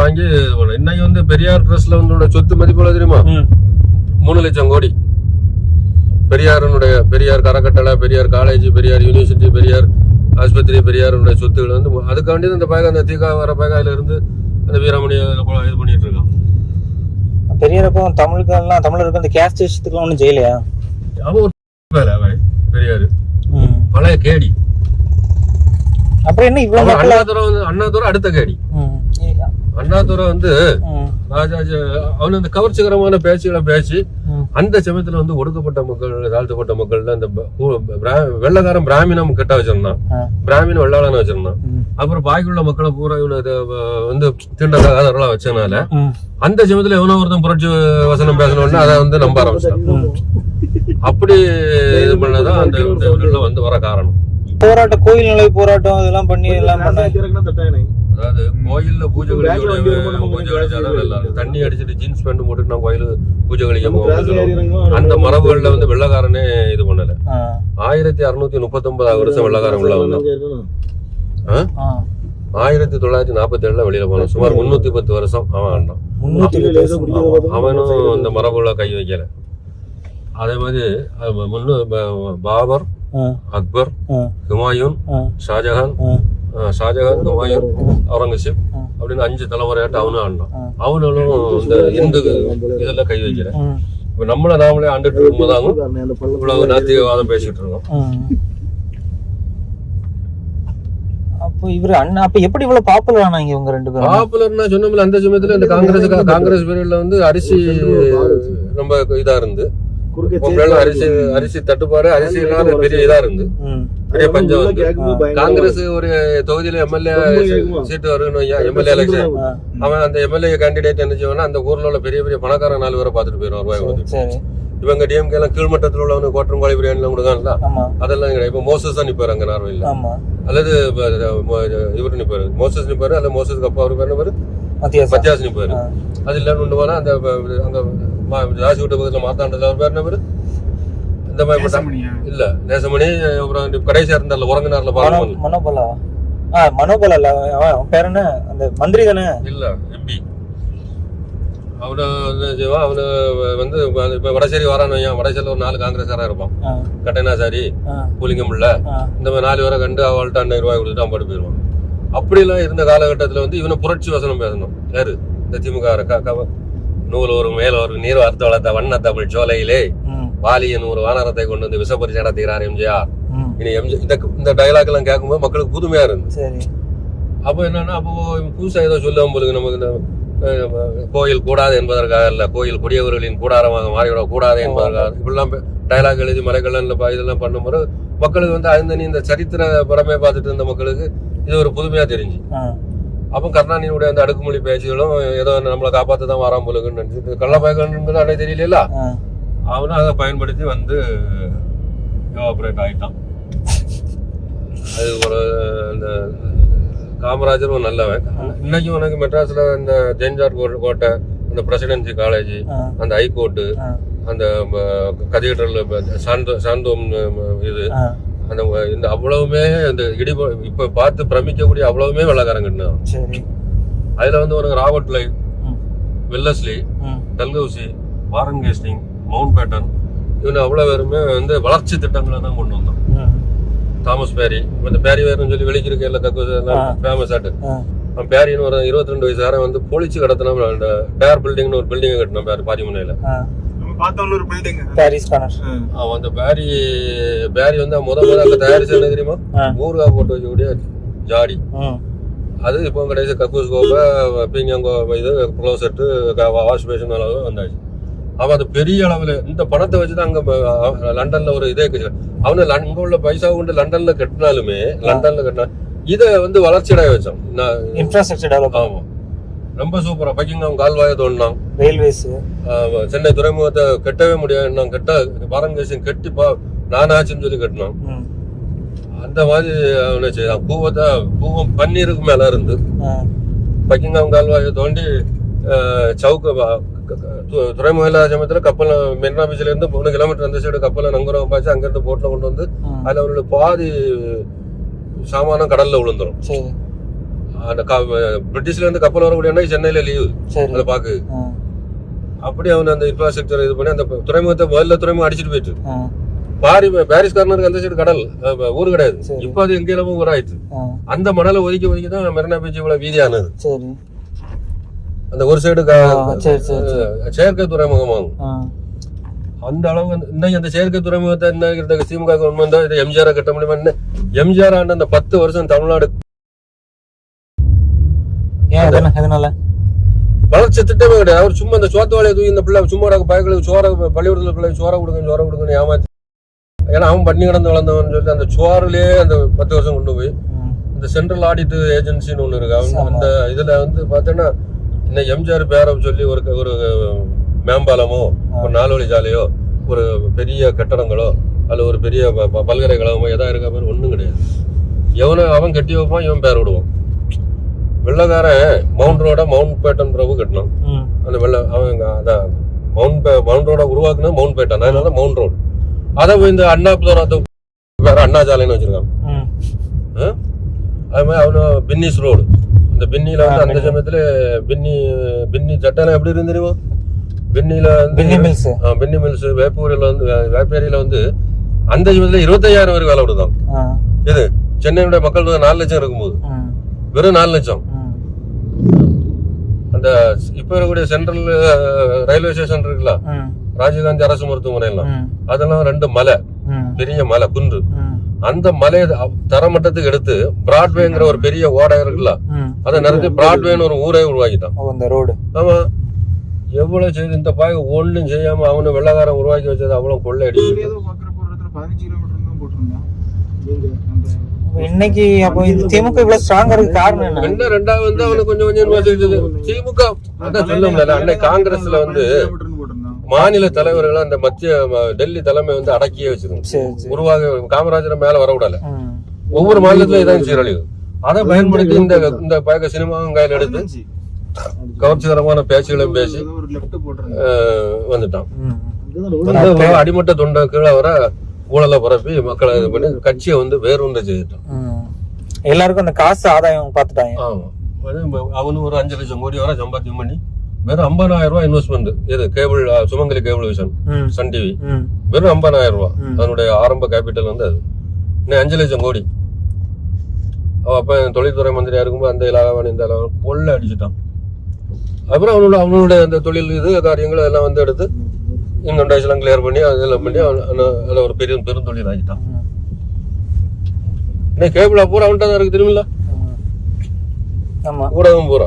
வாங்கி. இன்னைக்கு வந்து பெரியார் ட்ரஸ்ட்ல வந்து சொத்து மதிப்பு தெரியுமா. மூணு லட்சம் கோடி பெரியாரனுடைய பெரியார் கரக்கட்டளை பெரியார் காலேஜ் பெரியார் யூனிவர்சிட்டி பெரியார் ஆஸ்பத்திரி பெரியாருடைய சொத்துக்கள் வந்து அதுக்காண்டி இந்த பயக அந்த தீகா வர பயகாயில இருந்து அந்த வீரமணி இது பண்ணிட்டு இருக்கான் பெரியரப்பம் தமிழுக்கெல்லாம் தமிழருக்கு அந்த கேஸ்ட் விஷயத்துக்குலாம் ஒன்றும் ஜெயிலையா அவன் வேலை அவன் பெரியாரு. பழைய கேடி அப்புறம் என்ன இவ்வளவு வந்து அண்ணாதுரை அடுத்த கேடி. அண்ணாதுரை வந்து. ராஜாஜி அவன் அந்த கவர்ச்சிகரமான பேச்சுகளை பேசி. அந்த சமயத்துல வந்து ஒடுக்கப்பட்ட மக்கள் தாழ்த்தப்பட்ட மக்கள் அந்த வெள்ளைக்காரன் பிராமினம் கெட்ட வச்சிருந்தான். பிராமின் வெள்ளாளன் வச்சிருந்தான். அப்புறம் பாக்கியுள்ள மக்களை பூரா வந்து தீண்டத்தகாதவர்களா வச்சனால ம். அந்த சமயத்துல எவனோ ஒருத்தன் புரட்சி வசனம் பேசணும்னு அதை வந்து நம்ப ஆரம்பிச்சிட்டான் அப்படி இது பண்ணதான் அந்த வந்து வர காரணம் போராட்டம் கோயில் நிலை போராட்டம் இதெல்லாம் பண்ணி எல்லாம் பண்ண அதாவது கோயில்ல பூஜை கழிக்க பூஜை கழிச்சாதான் நல்லா இருக்கும். தண்ணி அடிச்சிட்டு ஜீன்ஸ் பேண்ட் போட்டு நான் கோயில் பூஜை கழிக்க. அந்த மரபுகள்ல வந்து வெள்ளக்காரனே இது பண்ணல. ஆயிரத்தி அறுநூத்தி முப்பத்தி ஒன்பதாவது வருஷம் வெள்ளக்காரன் உள்ள வந்தான். ஆயிரத்தி தொள்ளாயிரத்தி நாற்பத்தி ஏழுல வெளியில போனான் சுமார் முன்னூத்தி பத்து வருஷம் அவன் ஆண்டான். அவனும் இந்த மரபுல கை வைக்கல அதே மாதிரி முன்னு பாபர். அக்பர். ஹுமாயூன். ஷாஜஹான் ஷாஜஹான் ஹுமாயூன் அவுரங்கசீப். அப்படின்னு அஞ்சு தலைமுறையாட்டு அவனும் ஆண்டான். அவனும் இந்த இந்து இதெல்லாம் கை வைக்கல. இப்ப நம்மள நாமளே ஆண்டுட்டு இருக்கும்போதாகும் இவ்வளவு நாத்திகவாதம் பேசிட்டு இருக்கோம். அப்போ இவரு அண்ணா அப்ப எப்படி இவ்வளவு பாப்புலர் ஆனாங்க இவங்க ரெண்டு பேரும்? பாப்புலர்னா சொன்னோம்ல அந்த சமயத்துல இந்த காங்கிரஸ் காங்கிரஸ் பீரியட்ல வந்து அரிசி ரொம்ப இதா இருந்து. அரிசி அரிசி தட்டுப்பாடு அரிசி பெரிய இதா இருந்து. காங்கிரஸ் ஒரு தொகுதியில எம்எல்ஏ சீட்டு வரும்னு எம்எல்ஏ எலெக்ஷன். அவன் அந்த எம்எல்ஏ கேண்டிடேட் என்ன செய்வானா அந்த ஊர்ல உள்ள பெரிய பெரிய பணக்காரன் நாலு பேரை பார்த்துட்டு போயிடுவான் ரூபாய் கொடுத்து சரி இவங்க டிஎம்கே எல்லாம் கீழ்மட்டத்தில் உள்ளவங்க கோட்டம் கோழி பிரியாணி எல்லாம் கொடுக்காங்களா அதெல்லாம் கிடையாது. இப்போ மோசஸ் தான் நிப்பாரு அங்க நார்வேல. ஆமா. அல்லது இவரு நிப்பாரு. மோசஸ் நிப்பாரு அல்ல மோசஸ்க்கு அப்பா அவரு பேர் என்ன பேரு? மத்தியாசம் மத்தியாஸ் நிப்பாரு. அது இல்லைன்னு கொண்டு போனா அந்த அங்க மா- ராசி விட்ட பக்கத்துல மாத்தாண்டது அவர் பேர் என்ன பேரு? இந்த மாதிரி மட்டும் இல்ல நேசமணி அப்புறம் கடைசியா இருந்தார்ல உறங்கினார்ல மனோ பாலமன் மனோபலா? ஆ மனோபலா இல்ல அவன் பேர் என்ன? அந்த மந்திரி தானே இல்ல எம்பி அவனு செய்வான் அவனு வந்து இப்ப வடசேரி வரான்னு வையன். வடசேரியில் ஒரு நாலு காங்கிரஸாரா இருப்பான். ஆ, கட்டணாசாரி ஆ, புலிங்கம் இல்ல ஆ. இந்த மாதிரி நாலு பேரை கண்டு அவள்கிட்ட அண்ணன் ரூபாய் கொடுத்துட்டு அவன் பாட்டு போயிடுவான். அப்படிலாம் இருந்த காலகட்டத்துல வந்து இவனை புரட்சி வசனம் பேசணும். யாரு? இந்த திமுக நூல் ஒரு மேல் ஒரு நீர் வார்த்தை வளர்த்த வண்ண தமிழ் சோலையிலே வாலியன் ஒரு வானரத்தை கொண்டு வந்து விஷப்பரிசு நடத்துகிறார் எம்ஜிஆர். இனி எம்ஜி இந்த இந்த டைலாக் எல்லாம் கேட்கும்போது மக்களுக்கு புதுமையா இருந்து சரி. அப்போ என்னன்னா அப்போ புதுசா ஏதோ சொல்லுவோம் போலுக்கு நமக்கு இந்த கோயில் கூடாது என்பதற்காக இல்ல கோயில் குடியவர்களின் கூடாரமாக மாறிவிட கூடாது என்பதற்காக. இப்படிலாம் டைலாக் எழுதி மலைக்கல்லன்ல இதெல்லாம் பண்ணும்போது மக்களுக்கு வந்து அந்த இந்த சரித்திர படமே பார்த்துட்டு இருந்த மக்களுக்கு இது ஒரு புதுமையா தெரிஞ்சு. அப்போ கருணாநிதியுடைய அந்த அடுக்குமொழி பேச்சுகளும் ஏதோ நம்மளை காப்பாற்ற தான் வரான் போலுக்குன்னு நினைச்சிட்டு கள்ளப்பயக்கன்றது அன்னைக்கு தெரியல. அவனும் அதை பயன்படுத்தி வந்து எவாபரேட் ஆயிட்டான். அது ஒரு அந்த காமராஜர் ஒரு நல்லவன். இன்னைக்கும் உனக்கு மெட்ராஸ்ல இந்த ஜெயின்ஜார் கோட்டை அந்த பிரசிடென்சி காலேஜ் அந்த ஹைகோர்ட்டு அந்த கதீட்ரல் சாந்தோ சாந்தோம் இது. அந்த இந்த அவ்வளவுமே இந்த இடி இப்ப பார்த்து பிரமிக்கக்கூடிய அவ்வளவுமே வெள்ளக்காரங்க சரி. அதுல வந்து ஒரு ராபர்ட் லைவ் வெல்லஸ்லி ம், டல்கௌசி வாரன் கேஸ்டிங் மவுண்ட் பேட்டன் இவங்க அவ்வளவு பேருமே வந்து வளர்ச்சி திட்டங்களை தான் கொண்டு வந்தோம். தாமஸ் பேரி இந்த பேரி வேர்னு சொல்லி வெளிக்கிருக்க எல்லா கக்கு ஆ. ஃபேமஸ் ஆட்டு. அவன் பேரின்னு ஒரு இருபத்தி ரெண்டு வயசுக்காரன் வந்து பொழிச்சு கடத்தினா அந்த டேர் பில்டிங்னு ஒரு பில்டிங் கட்டினான் பேர் பாரிமுனையில. ஒரு பில்டிங் பாரிஸ் கார்னர் அவன் அந்த பேரி பேரி வந்து முத முத அங்க தயாரிச்சு என்ன தெரியுமா. ஊறுகாய் போட்டு வைக்கக்கூடிய ஜாடி. அது அது இப்போ கடைசி கக்கூஸ் கோப்பை பீங்காங்கோ இது க்ளோசெட்டு வாஷ் பேஷன் அளவு வந்தாச்சு. அவன் அது பெரிய அளவில் இந்த பணத்தை வச்சு தான் அங்கே லண்டன்ல ஒரு இதே அவனு இங்க உள்ள பைசா கொண்டு லண்டன்ல கட்டினாலுமே லண்டன்ல கட்டினா இதை வந்து வளர்ச்சி அடைய வச்சான். இன்ஃப்ராஸ்ட்ரக்சர் டெவலப் ஆமா. ரொம்ப சூப்பரா பக்கிங்காம் கால்வாயை தோண்டினான். ரயில்வேஸ் சென்னை துறைமுகத்தை கட்டவே முடியாது. நான் கட்ட பாரங்கேசன் கட்டி பா நானாச்சுன்னு சொல்லி கட்டினான். அந்த மாதிரி அவனை செய்தான். பூவத்தை பூவம் பன்னீருக்கு மேல இருந்து. பக்கிங்காம் கால்வாயை தோண்டி சவுக்கு வ- க- க- து- துறைமுக இல்லாத சமயத்தில் கப்பல் மெரினா பீச்ல இருந்து மூணு கிலோமீட்டர் அந்த சைடு கப்பலை நங்குறவங்க பாய்ச்சி அங்கிருந்து போட்ல கொண்டு வந்து. அதுல அவரோட பாதி சாமானம் கடல்ல விழுந்துரும். அந்த பிரிட்டிஷ்ல இருந்து கப்பல் வரக்கூடிய சென்னையில லீவு அதை பாக்கு. அப்படி அவன் அந்த இன்ஃப்ராஸ்ட்ரக்சர் இது பண்ணி அந்த துறைமுகத்தை முதல்ல துறைமுகம் அடிச்சிட்டு போயிட்டு. பாரி பாரிஸ் கார்னருக்கு அந்த சைடு கடல் ஊர் கிடையாது. இப்போ அது எங்கேயும் ஊர் ஆயிடுச்சு ஆ, அந்த மணலை ஒதுக்கி ஒதுக்கி தான் மெரினா பீச் இவ்வளவு வீதியானது. அந்த ஒரு சைடு. செயற்கை துறைமுகமாகும். அந்த அளவு இன்னைக்கு அந்த செயற்கை துறைமுகத்தை என்ன திமுக கவர்மெண்ட் இதை எம்ஜிஆர் கட்ட முடியுமா? எம்ஜிஆர் ஆண்ட அந்த பத்து வருஷம் தமிழ்நாடு வளர்ச்சி திட்டமே கிடையாது. அவர் சும்மா இந்த சோத்து வேலையை தூக்கி இந்த பிள்ளை சும்மா பயங்களுக்கு சோற பள்ளிக்கூடத்துல பிள்ளை சோற கொடுங்க சோற கொடுங்கன்னு ஏமாத்தி. ஏன்னா அவன் பண்ணி கிடந்து வளர்ந்தவன் சொல்லிட்டு அந்த சோறுலயே அந்த பத்து வருஷம் கொண்டு போய் இந்த சென்ட்ரல் ஆடிட் ஏஜென்சின்னு ஒன்று இருக்கு. அவங்க ஆமா. இந்த இதுல வந்து பார்த்தீங்கன்னா இந்த எம்ஜிஆர் பேரை சொல்லி ஒரு ஒரு மேம்பாலமோ ஒரு நாலு வழி சாலையோ ஒரு பெரிய கட்டடங்களோ அல்ல ஒரு பெரிய பல்கலைக்கழகமோ எதா இருக்க மாதிரி ஒன்றும் கிடையாது. எவனை அவன் கட்டி வைப்பான் இவன் பேர் விடுவான். வெள்ளக்காரன் மவுண்ட் ரோட மவுண்ட் பேட்டன் பிரபு கட்டினான் அந்த வெள்ள அவன் அதான் மவுண்ட் மவுண்ட் ரோட உருவாக்குனது மவுண்ட் பேட்டன். அதனால மவுண்ட் ரோடு. அதை இந்த அண்ணா புதரத்தை வேற அண்ணா சாலைன்னு வச்சிருக்கான்? அது மாதிரி அவனு பின்னிஸ் ரோடு. இந்த பின்னில வந்து அந்த. சமயத்துல பின்னி பின்னி சட்டெல்லாம் எப்படி இருந்து தெரியுமா? பின்னில பின்னி மில்ஸ் பின்னி மில்ஸ் வேப்பூரில் வந்து வேப்பேரியில வந்து அந்த சமயத்துல இருபத்தையாயிரம் பேருக்கு வேலை விடுதான் இது சென்னையுடைய மக்கள் தொகை நாலு லட்சம் இருக்கும்போது. வெறும் நாலு லட்சம். அந்த இப்ப இருக்கக்கூடிய சென்ட்ரல் ரயில்வே ஸ்டேஷன் இருக்குல்ல ராஜீவ்காந்தி அரசு மருத்துவமனை எல்லாம் அதெல்லாம் ரெண்டு மலை. பெரிய மலை குன்று. அந்த மலையை தரமட்டத்துக்கு எடுத்து பிராட்வேங்கிற ஒரு பெரிய ஓடை இருக்குல்ல. அதை நிறுத்தி பிராட்வேன்னு ஒரு ஊரே உருவாக்கிட்டான். ஓ இந்த ரோடு. ஆமா. எவ்வளவு செய்து இந்த பாய் ஒண்ணும் செய்யாம அவனு வெள்ளக்காரன் உருவாக்கி வச்சது அவ்வளவு கொள்ளை அடிச்சு ஏதோ பாக்குற போற இடத்துல பதினஞ்சு கிலோமீட்டர் தான் போட்டிருந்தான் இங்க அந்த இன்னைக்கு அப்போ இந்த திமுக இவ்வளவு ஸ்ட்ராங்கா இருக்கு காரணம் என்ன? என்ன ரெண்டாவது வந்து அவனுக்கு கொஞ்சம் கொஞ்சம் திமுக அதான் சொல்ல முடியல அன்னைக்கு காங்கிரஸ்ல வந்து மாநில தலைவர்கள் அந்த மத்திய டெல்லி தலைமை வந்து அடக்கியே சரி உருவாக காமராஜரை மேல வர விடல. ஒவ்வொரு மாநிலத்திலும் இதான் சீரழிவு. அதை பயன்படுத்தி இந்த இந்த பயக்க சினிமாவும் கையில் எடுத்து. கவர்ச்சிகரமான பேச்சுகளையும் பேசி வந்துட்டான். அடிமட்ட தொண்டை கீழே வர ஊழலை பரப்பி மக்களை இது பண்ணி கட்சியை வந்து வேறுண்ட செய்துட்டான். எல்லாருக்கும் அந்த காசு ஆதாயம் பார்த்துட்டாங்க. ஆமா. அவனு ஒரு அஞ்சு லட்சம் கோடி வரை சம்பாத்தியம் பண்ணி வெறும் ஐம்பதாயிரம் ரூபாய் இன்வெஸ்ட்மெண்ட் இது கேபிள் சுமங்கலி கேபிள் விஷன் சன் டிவி வெறும் ஐம்பதாயிரம் ரூபாய். அதனுடைய ஆரம்ப கேபிட்டல் வந்து அது. இன்னும் அஞ்சு லட்சம் கோடி. அப்ப தொழில்துறை மந்திரியா இருக்கும்போது அந்த இலாகாவன் இந்த இலாகாவன் கொள்ள அடிச்சுட்டான். அப்புறம் அவனோட அவனுடைய அந்த தொழில் இது காரியங்கள் எல்லாம் வந்து எடுத்து இன்னும் டேஷெல்லாம் கிளியர் பண்ணி அதெல்லாம் பண்ணி அவன் அதுல ஒரு பெரிய பெருந்தொழில் ஆகிட்டான் கேபிள் பூரா அவன்கிட்ட தான் இருக்கு திரும்பில ஊடகம் பூரா.